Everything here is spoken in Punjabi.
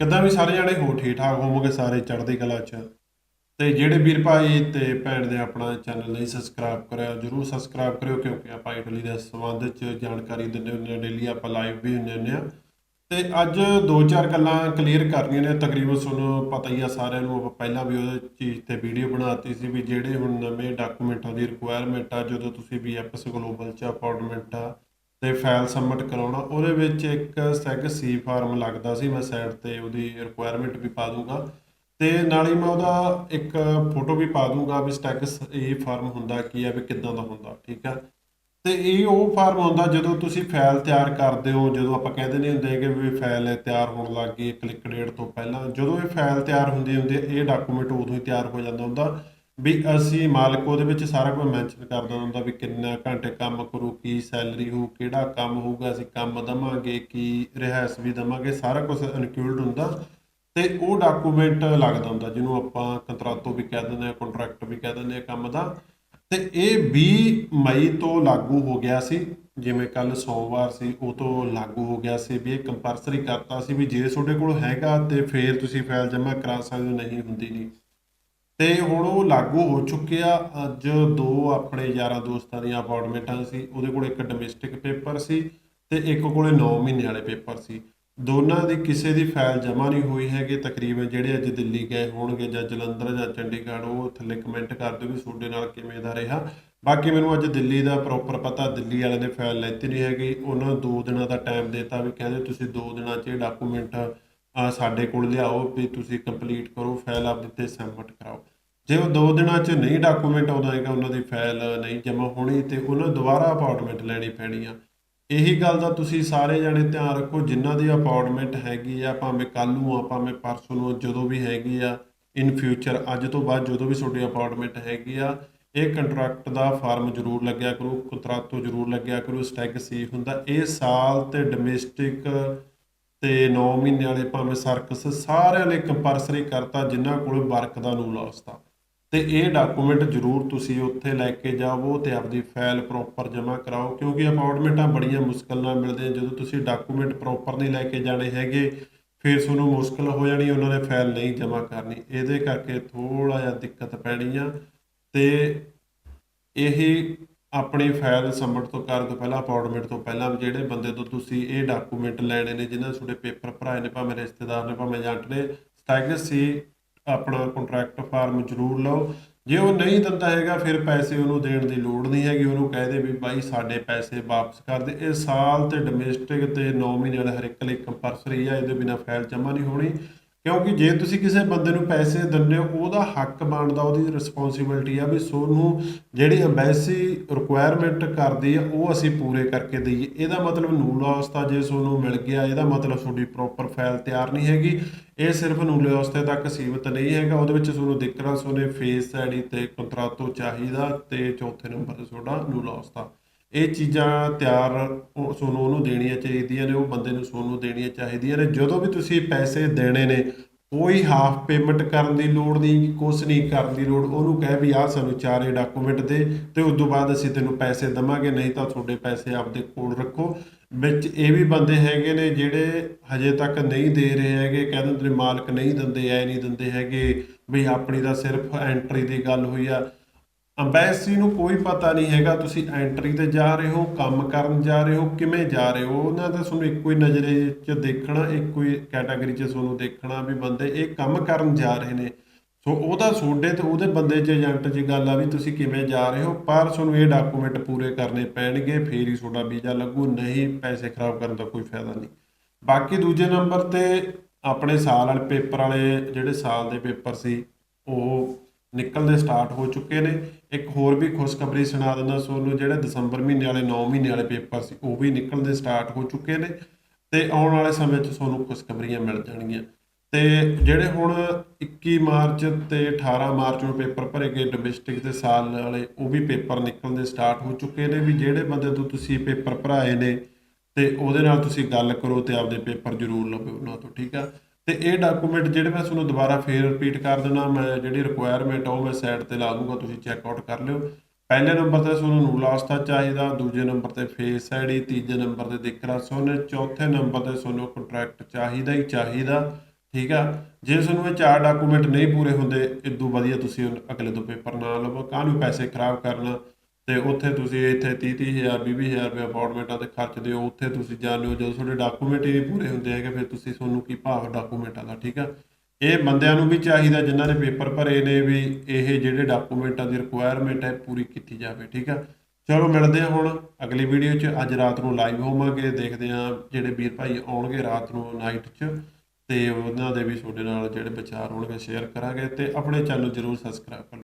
ਕਿੱਦਾਂ ਵੀ ਸਾਰੇ ਜਣੇ ਹੋ ਠੀਕ ਠਾਕ ਹੋਵੋਗੇ ਸਾਰੇ ਚੜ੍ਹਦੀ ਕਲਾ 'ਚ। ਤੇ ਜਿਹੜੇ ਵੀਰ ਭਾਈ ਤੇ ਭੈਣ ਨੇ ਆਪਣਾ ਚੈਨਲ ਨਹੀਂ ਸਬਸਕ੍ਰਾਈਬ ਕਰਿਆ, ਜਰੂਰ ਸਬਸਕ੍ਰਾਈਬ ਕਰਿਓ ਕਿਉਂਕਿ ਆਪਾਂ ਇਟਲੀ ਦੇ ਸੰਬੰਧ 'ਚ ਜਾਣਕਾਰੀ ਦਿੰਦੇ ਹੁੰਦੇ ਹਾਂ ਡੇਲੀ ਆਪਾਂ ਲਾਈਵ ਵੀ ਹੁੰਦੇ ਹੁੰਦੇ ਆ ਤੇ ਅੱਜ ਦੋ ਚਾਰ ਗੱਲਾਂ ਕਲੀਅਰ ਕਰਨੀਆਂ ਨੇ, ਤਕਰੀਬਨ ਤੁਹਾਨੂੰ ਪਤਾ ਹੀ ਆ ਸਾਰਿਆਂ ਨੂੰ, ਆਪਾਂ ਪਹਿਲਾਂ ਵੀ ਉਹਦੇ ਚੀਜ਼ ਤੇ ਵੀਡੀਓ ਬਣਾਤੀ ਸੀ ਵੀ ਜਿਹੜੇ ਹੁਣ ਨਵੇਂ ਡਾਕੂਮੈਂਟਾਂ ਦੀ ਰਿਕੁਆਇਰਮੈਂਟ ਆ, ਜਦੋਂ ਤੁਸੀਂ ਵੀ ਬੀਐਫਐਸ ਗਲੋਬਲ 'ਚ ਅਪਾਰਟਮੈਂਟ ਆ ਤੇ ਫਾਈਲ ਸਬਮਿਟ ਕਰਾਉਣਾ ਉਹਦੇ ਵਿੱਚ ਇੱਕ ਸੈਗ ਸੀ ਫਾਰਮ ਲੱਗਦਾ ਸੀ ਮੈਂ ਸਾਈਡ ਤੇ ਉਹਦੀ ਰਿਕੁਆਇਰਮੈਂਟ ਵੀ ਪਾ ਦੂੰਗਾ। ਤੇ ਨਾਲ ਹੀ ਮੈਂ ਉਹਦਾ ਇੱਕ ਫੋਟੋ ਵੀ ਪਾ ਦੂੰਗਾ ਵੀ ਸਟੈਗਸ ਇਹ ਫਾਰਮ ਹੁੰਦਾ ਕੀ ਹੈ ਵੀ ਕਿੱਦਾਂ ਦਾ ਹੁੰਦਾ ਠੀਕ ਆ? ਤੇ ਇਹ ਉਹ ਫਾਰਮ ਹੁੰਦਾ ਜਦੋਂ ਤੁਸੀਂ ਫਾਈਲ ਤਿਆਰ ਕਰਦੇ ਹੋ ਜਦੋਂ ਆਪਾਂ ਕਹਿੰਦੇ ਨਹੀਂ ਹੁੰਦੇ ਕਿ ਵੀ ਫਾਈਲ ਤਿਆਰ ਹੋਣ ਲੱਗ ਗਈ ਕਲਿੱਕ ਡੇਟ ਤੋਂ ਪਹਿਲਾਂ ਜਦੋਂ ਇਹ ਫਾਈਲ ਤਿਆਰ ਹੁੰਦੀ ਹੁੰਦੀ ਹੈ, ਇਹ ਡਾਕੂਮੈਂਟ ਉਦੋਂ ਹੀ ਤਿਆਰ ਹੋ ਜਾਂਦਾ ਹੁੰਦਾ। ਵੀ ਅਸੀਂ ਮਾਲਕ ਉਹਦੇ ਵਿੱਚ ਸਾਰਾ ਕੁਝ ਮੈਂਸ਼ਨ ਕਰਦਾ ਹੁੰਦਾ ਵੀ ਕਿੰਨਾ ਘੰਟੇ ਕੰਮ ਕਰੂ, ਕੀ ਸੈਲਰੀ ਹੋਊ, ਕਿਹੜਾ ਕੰਮ ਹੋਊਗਾ, ਅਸੀਂ ਕੰਮ ਦਵਾਂਗੇ, ਕੀ ਰਿਹਾਇਸ਼ ਵੀ ਦਵਾਂਗੇ, ਸਾਰਾ ਕੁਝ ਇਨਕਲੂਡ ਹੁੰਦਾ ਤੇ ਉਹ ਡਾਕੂਮੈਂਟ ਲੱਗਦਾ ਹੁੰਦਾ ਜਿਹਨੂੰ ਆਪਾਂ ਕੰਟਰੈਕਟੋ ਵੀ ਕਹਿ ਦਿੰਦੇ ਆ ਕੰਟਰੈਕਟ ਵੀ ਕਹਿ ਦਿੰਦੇ ਆ ਕੰਮ ਦਾ। ਤੇ ਇਹ 20 ਮਈ ਤੋਂ ਲਾਗੂ ਹੋ ਗਿਆ ਸੀ, ਜਿਵੇਂ ਕੱਲ ਸੋਮਵਾਰ ਸੀ, ਉਹ ਤੋਂ ਲਾਗੂ ਹੋ ਗਿਆ ਸੀ ਵੀ ਇਹ ਕੰਪਲਸਰੀ ਕਰਤਾ ਸੀ ਵੀ ਜੇ ਤੁਹਾਡੇ ਕੋਲ ਹੈਗਾ ਤੇ ਫੇਰ ਤੁਸੀਂ ਫਾਈਲ ਜਮ੍ਹਾਂ ਕਰਾ ਸਕਦੇ ਹੋ, ਨਹੀਂ ਹੁੰਦੀ ਨਹੀਂ ਤੇ ਹੁਣ ਉਹ ਲਾਗੂ ਹੋ ਚੁੱਕਿਆ ਅੱਜ ਦੋ ਆਪਣੇ ਯਾਰਾਂ ਦੋਸਤਾਂ ਦੀਆਂ ਅਪਾਰਟਮੈਂਟਾਂ ਸੀ। ਉਹਦੇ ਕੋਲ ਇੱਕ ਡੋਮੈਸਟਿਕ ਪੇਪਰ ਸੀ ਤੇ ਇੱਕ ਕੋਲੇ 9 ਮਹੀਨੇ ਵਾਲੇ ਪੇਪਰ ਸੀ। ਦੋਨਾਂ ਦੀ ਕਿਸੇ ਦੀ ਫਾਈਲ ਜਮ੍ਹਾਂ ਨਹੀਂ ਹੋਈ ਹੈਗੀ। ਤਕਰੀਬਨ ਜਿਹੜੇ ਅੱਜ ਦਿੱਲੀ ਗਏ ਹੋਣਗੇ ਜਾਂ ਜਲੰਧਰ ਜਾਂ ਚੰਡੀਗੜ੍ਹ, ਉਹ ਥੱਲੇ ਕਮੈਂਟ ਕਰ ਦਿਓ ਵੀ ਤੁਹਾਡੇ ਨਾਲ ਕਿਵੇਂ ਦਾ ਰਿਹਾ। ਬਾਕੀ ਮੈਨੂੰ ਅੱਜ ਦਿੱਲੀ ਦਾ ਪ੍ਰੋਪਰ ਪਤਾ, ਦਿੱਲੀ ਵਾਲਿਆਂ ਨੇ ਫਾਈਲ ਲੈਤੀ ਨਹੀਂ ਹੈਗੀ। ਉਹਨਾਂ ਨੂੰ ਦੋ ਦਿਨਾਂ ਦਾ ਟਾਈਮ ਦਿੱਤਾ ਵੀ ਕਹਿੰਦੇ ਤੁਸੀਂ ਦੋ ਦਿਨਾਂ 'ਚ ਇਹ ਡਾਕੂਮੈਂਟ ਸਾਡੇ ਕੋਲ ਲਿਆਓ ਵੀ ਤੁਸੀਂ ਕੰਪਲੀਟ ਕਰੋ ਫਾਈਲ ਆਪਦੇ ਤੇ ਸਬਮਿਟ ਕਰਾਓ। ਜੇ ਉਹ ਦੋ ਦਿਨਾਂ 'ਚ ਨਹੀਂ ਡਾਕੂਮੈਂਟ ਆਉਂਦਾ ਹੈਗਾ, ਉਹਨਾਂ ਦੀ ਫਾਈਲ ਨਹੀਂ ਜਮ੍ਹਾਂ ਹੋਣੀ ਤੇ ਉਹਨਾਂ ਨੂੰ ਦੁਬਾਰਾ ਅਪਾਰਟਮੈਂਟ ਲੈਣੀ ਪੈਣੀ ਆ। ਇਹੀ ਗੱਲ ਦਾ ਤੁਸੀਂ ਸਾਰੇ ਜਣੇ ਧਿਆਨ ਰੱਖੋ ਜਿਨ੍ਹਾਂ ਦੀ ਅਪਾਰਟਮੈਂਟ ਹੈਗੀ ਆ, ਭਾਵੇਂ ਕੱਲ ਨੂੰ ਆ, ਭਾਵੇਂ ਪਰਸੋਂ ਨੂੰ ਜਦੋਂ ਵੀ ਹੈਗੀ ਆ ਇਨ ਫਿਊਚਰ ਅੱਜ ਤੋਂ ਬਾਅਦ ਜਦੋਂ ਵੀ ਤੁਹਾਡੀ ਅਪਾਰਟਮੈਂਟ ਹੈਗੀ ਆ, ਇਹ ਕੰਟਰੈਕਟ ਦਾ ਫਾਰਮ ਜ਼ਰੂਰ ਲੱਗਿਆ ਕਰੂ ਕੰਟਰੈਕਟੋ ਜ਼ਰੂਰ ਲੱਗਿਆ ਕਰੋ ਸਟੈਗ ਸੀ ਹੁੰਦਾ, ਇਹ ਸਾਲ ਤੇ ਡੋਮੈਸਟਿਕ ਤੇ 9 ਮਹੀਨੇ ਵਾਲੇ ਭਾਵੇਂ ਸਰਕਸ ਸਾਰਿਆਂ ਲਈ ਕੰਪਲਸਰੀ ਕਰਤਾ, ਜਿਨ੍ਹਾਂ ਕੋਲ ਵਰਕ ਦਾ ਨੂੰ ਲਾਸਤਾ ਤੇ। ਇਹ ਡਾਕੂਮੈਂਟ ਜ਼ਰੂਰ ਤੁਸੀਂ ਉੱਥੇ ਲੈ ਕੇ ਜਾਵੋ ਤੇ ਆਪਦੀ ਫਾਈਲ ਪ੍ਰੋਪਰ ਜਮ੍ਹਾਂ ਕਰਾਓ, ਕਿਉਂਕਿ ਅਪਾਰਟਮੈਂਟਾਂ ਬੜੀਆਂ ਮੁਸ਼ਕਲ ਨਾਲ ਮਿਲਦੇ ਜਦੋਂ ਤੁਸੀਂ ਡਾਕੂਮੈਂਟ ਪ੍ਰੋਪਰ ਨਹੀਂ ਲੈ ਕੇ ਜਾਣੇ ਹੈਗੇ, ਫਿਰ ਤੁਹਾਨੂੰ ਮੁਸ਼ਕਲ ਹੋ ਜਾਣੀ, ਉਹਨਾਂ ਨੇ ਫਾਈਲ ਨਹੀਂ ਜਮ੍ਹਾਂ ਕਰਨੀ। ਇਹਦੇ ਕਰਕੇ ਥੋੜਾ ਜਿਹਾ ਦਿੱਕਤ ਪੈਣੀ ਆ। ਤੇ ਇਹ ਆਪਣੀ ਫਾਈਲ ਸਬਮਿਟ ਤੋਂ ਕਰਨ ਤੋਂ ਪਹਿਲਾਂ ਅਪਾਰਟਮੈਂਟ ਤੋਂ ਪਹਿਲਾਂ ਵੀ ਜਿਹੜੇ ਬੰਦੇ ਤੋਂ ਤੁਸੀਂ ਇਹ ਡਾਕੂਮੈਂਟ ਲੈਣੇ ਨੇ, ਜਿਨ੍ਹਾਂ ਦੇ ਤੁਹਾਡੇ ਪੇਪਰ ਭਰਾਏ ਨੇ, ਭਾਵੇਂ ਰਿਸ਼ਤੇਦਾਰ ਨੇ, ਭਾਵੇਂ ਏਜੰਟ ਨੇ ਸਟੈਗਸ ਸੀ ਆਪਣਾ ਕੰਟਰੈਕਟ ਫਾਰਮ ਜ਼ਰੂਰ ਲਓ। ਜੇ ਉਹ ਨਹੀਂ ਦਿੰਦਾ ਹੈਗਾ, ਫਿਰ ਪੈਸੇ ਉਹਨੂੰ ਦੇਣ ਦੀ ਲੋੜ ਨਹੀਂ ਹੈਗੀ। ਉਹਨੂੰ ਕਹਿ ਦੇ ਵੀ ਬਾਈ, ਸਾਡੇ ਪੈਸੇ ਵਾਪਸ ਕਰ ਦੇ। ਇਹ ਸਾਲ ਤੇ ਡੋਮੈਸਟਿਕ ਤੇ 9 ਮਹੀਨੇ ਵਾਲਾ ਹਰ ਇੱਕ ਲਈ ਕੰਪਲਸਰੀ ਆ, ਇਹਦੇ ਬਿਨਾ ਫਾਈਲ ਜਮ੍ਹਾਂ ਨਹੀਂ ਹੋਣੀ। ਕਿਉਂਕਿ ਜੇ ਤੁਸੀਂ ਕਿਸੇ ਬੰਦੇ ਨੂੰ ਪੈਸੇ ਦਿੰਦੇ ਹੋ, ਉਹਦਾ ਹੱਕ ਬਣਦਾ, ਉਹਦੀ ਰਿਸਪੌਂਸਿਬਿਲਟੀ ਆ ਵੀ ਸੋਨੂੰ ਜਿਹੜੀ ਐਮਬੈਸੀ ਰਿਕੁਆਇਰਮੈਂਟ ਕਰਦੀ ਆ, ਉਹ ਅਸੀਂ ਪੂਰੇ ਕਰਕੇ ਦਈਏ। ਇਹਦਾ ਮਤਲਬ ਨੂੰ ਲਾਸ ਤਾਂ ਜੇ ਸੋਨੂੰ ਮਿਲ ਗਿਆ, ਇਹਦਾ ਮਤਲਬ ਤੁਹਾਡੀ ਪ੍ਰੋਪਰ ਫਾਈਲ ਤਿਆਰ ਨਹੀਂ ਹੈਗੀ। ਇਹ ਸਿਰਫ ਨੂਲੇ ਵਾਸਤੇ ਤੱਕ ਸੀਮਿਤ ਨਹੀਂ ਹੈਗਾ। ਉਹਦੇ ਵਿੱਚ ਤੁਹਾਨੂੰ ਦਿੱਕਤਾਂ, ਸੋਨੇ ਫੇਸ ਆਈਡੀ ਤੇ ਕੰਟਰਾਤੋ ਚਾਹੀਦਾ ਤੇ ਚੌਥੇ ਨੰਬਰ ਤੇ ਤੁਹਾਡਾ ਨੂਲਾ ਵਾਸਤਾ ਇਹ ਚੀਜ਼ਾਂ ਤਿਆਰ ਸੋਨੂੰ ਉਹਨੂੰ ਦੇਣੀਆਂ ਚਾਹੀਦੀਆਂ ਨੇ, ਉਹ ਬੰਦੇ ਨੂੰ ਸੋਨੂੰ ਦੇਣੀਆਂ ਚਾਹੀਦੀਆਂ ਨੇ। ਜਦੋਂ ਵੀ ਤੁਸੀਂ ਪੈਸੇ ਦੇਣੇ ਨੇ, ਕੋਈ ਹਾਫ ਪੇਮੈਂਟ ਕਰਨ ਦੀ ਲੋੜ ਨਹੀਂ, ਕੁਛ ਨਹੀਂ ਕਰਨ ਦੀ ਲੋੜ। ਉਹਨੂੰ ਕਹਿ ਵੀ ਆਹ ਸਾਨੂੰ ਚਾਰੇ ਡਾਕੂਮੈਂਟ ਦੇ ਤੇ ਉਸ ਤੋਂ ਬਾਅਦ ਅਸੀਂ ਤੈਨੂੰ ਪੈਸੇ ਦਵਾਂਗੇ, ਨਹੀਂ ਤਾਂ ਤੁਹਾਡੇ ਪੈਸੇ ਆਪਦੇ ਕੋਲ ਰੱਖੋ। ਵਿੱਚ ਇਹ ਵੀ ਬੰਦੇ ਹੈਗੇ ਨੇ ਜਿਹੜੇ ਹਜੇ ਤੱਕ ਨਹੀਂ ਦੇ ਰਹੇ ਹੈਗੇ, ਕਹਿੰਦੇ ਤੇਰੇ ਮਾਲਕ ਨਹੀਂ ਦਿੰਦੇ, ਐ ਨਹੀਂ ਦਿੰਦੇ ਹੈਗੇ। ਵੀ ਆਪਣੀ ਤਾਂ ਸਿਰਫ ਐਂਟਰੀ ਦੀ ਗੱਲ ਹੋਈ ਆ। ਅੰਬੈਸੀ ਨੂੰ ਕੋਈ ਪਤਾ ਨਹੀਂ ਹੈਗਾ, ਤੁਸੀਂ ਐਂਟਰੀ ਤੇ ਜਾ ਰਹੇ ਹੋ, ਕੰਮ ਕਰਨ ਜਾ ਰਹੇ ਹੋ, ਕਿਵੇਂ ਜਾ ਰਹੇ ਹੋ? ਉਹਨਾਂ ਦਾ ਤੁਹਾਨੂੰ ਇੱਕੋ ਹੀ ਨਜ਼ਰੇ 'ਚ ਦੇਖਣਾ, ਇੱਕੋ ਹੀ ਕੈਟਾਗਰੀ 'ਚ ਤੁਹਾਨੂੰ ਦੇਖਣਾ ਵੀ ਬੰਦੇ ਇਹ ਕੰਮ ਕਰਨ ਜਾ ਰਹੇ ਨੇ। ਸੋ ਉਹਦਾ ਤੁਹਾਡੇ ਤੇ ਉਹਦੇ ਬੰਦੇ 'ਚ ਏਜੰਟ 'ਚ ਗੱਲ ਆ ਵੀ ਤੁਸੀਂ ਕਿਵੇਂ ਜਾ ਰਹੇ ਹੋ, ਪਰ ਤੁਹਾਨੂੰ ਇਹ ਡਾਕੂਮੈਂਟ ਪੂਰੇ ਕਰਨੇ ਪੈਣਗੇ, ਫੇਰ ਹੀ ਤੁਹਾਡਾ ਵੀਜ਼ਾ ਲੱਗੂ, ਨਹੀਂ ਪੈਸੇ ਖਰਾਬ ਕਰਨ ਦਾ ਕੋਈ ਫਾਇਦਾ ਨਹੀਂ। ਬਾਕੀ ਦੂਜੇ ਨੰਬਰ ਤੇ ਆਪਣੇ ਸਾਲ ਵਾਲੇ ਪੇਪਰ ਵਾਲੇ ਜਿਹੜੇ ਸਾਲ ਦੇ ਪੇਪਰ ਸੀ, ਉਹ ਨਿਕਲਦੇ ਸਟਾਰਟ ਹੋ ਚੁੱਕੇ ਨੇ। ਇੱਕ ਹੋਰ ਵੀ ਖੁਸ਼ਖਬਰੀ ਸੁਣਾ ਦਿੰਦਾ ਸੋਨੂੰ ਜਿਹੜੇ ਦਸੰਬਰ ਮਹੀਨੇ ਵਾਲੇ 9 ਮਹੀਨੇ ਵਾਲੇ ਪੇਪਰ ਸੀ, ਉਹ ਵੀ ਨਿਕਲਦੇ ਸਟਾਰਟ ਹੋ ਚੁੱਕੇ ਨੇ ਤੇ ਆਉਣ ਵਾਲੇ ਸਮੇਂ 'ਚ ਤੁਹਾਨੂੰ ਖੁਸ਼ਖਬਰੀਆਂ ਮਿਲ ਜਾਣਗੀਆਂ। ਤੇ ਜਿਹੜੇ ਹੁਣ 21 ਮਾਰਚ ਤੇ 18 ਮਾਰਚ ਨੂੰ ਪੇਪਰ ਭਰੇ ਗਏ ਡੋਮੈਸਟਿਕ ਦੇ ਸਾਲ ਵਾਲੇ, ਉਹ ਵੀ ਪੇਪਰ ਨਿਕਲਦੇ ਸਟਾਰਟ ਹੋ ਚੁੱਕੇ ਨੇ ਵੀ ਜਿਹੜੇ ਬੰਦੇ ਤੋਂ ਤੁਸੀਂ ਪੇਪਰ ਭਰਾਏ ਨੇ ਤੇ ਉਹਦੇ ਨਾਲ ਤੁਸੀਂ ਗੱਲ ਕਰੋ ਤੇ ਆਪਦੇ ਪੇਪਰ ਜ਼ਰੂਰ ਲਵੋ ਉਹਨਾਂ ਤੋਂ, ਠੀਕ ਆ? ਤੇ ਇਹ ਡਾਕੂਮੈਂਟ ਜਿਹੜੇ ਮੈਂ ਤੁਹਾਨੂੰ ਦੁਬਾਰਾ ਫੇਰ ਰਿਪੀਟ ਕਰ ਦੇਣਾ ਮੈਂ ਜਿਹੜੀ ਰਿਕੁਆਇਰਮੈਂਟ ਆ ਉਹ ਮੈਂ ਸਾਈਡ ਤੇ ਲਾ ਦੂੰਗਾ, ਤੁਸੀਂ ਚੈੱਕ ਆਊਟ ਕਰ ਲਿਓ। ਪਹਿਲੇ ਨੰਬਰ ਤੇ ਤੁਹਾਨੂੰ ਨੂੰ ਚਾਹੀਦਾ, ਦੂਜੇ ਨੰਬਰ ਤੇ ਫੇਸ ਆਈਡੀ ਤੀਜੇ ਨੰਬਰ ਤੇ ਦੇਖਣਾ ਸੋਨੇ, ਚੌਥੇ ਨੰਬਰ ਤੇ ਤੁਹਾਨੂੰ ਕੰਟਰੈਕਟ ਚਾਹੀਦਾ ਹੀ ਚਾਹੀਦਾ, ਠੀਕ ਆ? ਜੇ ਤੁਹਾਨੂੰ ਇਹ ਚਾਰ ਡਾਕੂਮੈਂਟ ਨਹੀਂ ਪੂਰੇ ਹੁੰਦੇ ਇਦੋਂ ਵਧੀਆ ਤੁਸੀਂ ਅਗਲੇ ਤੋਂ ਪੇਪਰ ਨਾ ਲਵੋ, ਕਾਹਨੂੰ ਪੈਸੇ ਖਰਾਬ ਕਰਨਾ? ਤੇ ਉੱਥੇ ਤੁਸੀਂ ਇੱਥੇ 30 30000 20000 ਰੁਪਏ ਅਪਾਰਟਮੈਂਟਾਂ ਤੇ ਖਰਚਦੇ ਹੋ ਉੱਥੇ ਤੁਸੀਂ ਜਾਂਦੇ ਹੋ ਜਦੋਂ ਤੁਹਾਡੇ ਡਾਕੂਮੈਂਟ ਹੀ ਨਹੀਂ ਪੂਰੇ ਹੁੰਦੇ ਹੈਗੇ, ਫਿਰ ਤੁਸੀਂ ਤੁਹਾਨੂੰ ਕੀ ਭਾਵ ਡਾਕੂਮੈਂਟਾਂ ਦਾ, ਠੀਕ ਆ? ਇਹ ਬੰਦਿਆਂ ਨੂੰ ਵੀ ਚਾਹੀਦਾ, ਜਿਨ੍ਹਾਂ ਨੇ ਪੇਪਰ ਭਰੇ ਨੇ ਵੀ ਇਹ ਜਿਹੜੇ ਡਾਕੂਮੈਂਟਾਂ ਦੀ ਰਿਕੁਆਇਰਮੈਂਟ ਹੈ ਪੂਰੀ ਕੀਤੀ ਜਾਵੇ, ਠੀਕ ਆ? ਚਲੋ, ਮਿਲਦੇ ਹਾਂ ਹੁਣ ਅਗਲੀ ਵੀਡੀਓ 'ਚ। ਅੱਜ ਰਾਤ ਨੂੰ ਲਾਈਵ ਹੋਵਾਂਗੇ, ਦੇਖਦੇ ਹਾਂ ਜਿਹੜੇ ਵੀਰ ਭਾਈ ਆਉਣਗੇ ਰਾਤ ਨੂੰ ਨਾਈਟ 'ਚ ਤੇ ਉਹਨਾਂ ਦੇ ਵੀ ਤੁਹਾਡੇ ਨਾਲ ਜਿਹੜੇ ਵਿਚਾਰ ਹੋਣਗੇ ਸ਼ੇਅਰ ਕਰਾਂਗੇ ਤੇ ਆਪਣੇ ਚੈਨਲ ਜਰੂਰ ਸਬਸਕ੍ਰਾਈਬ ਕਰ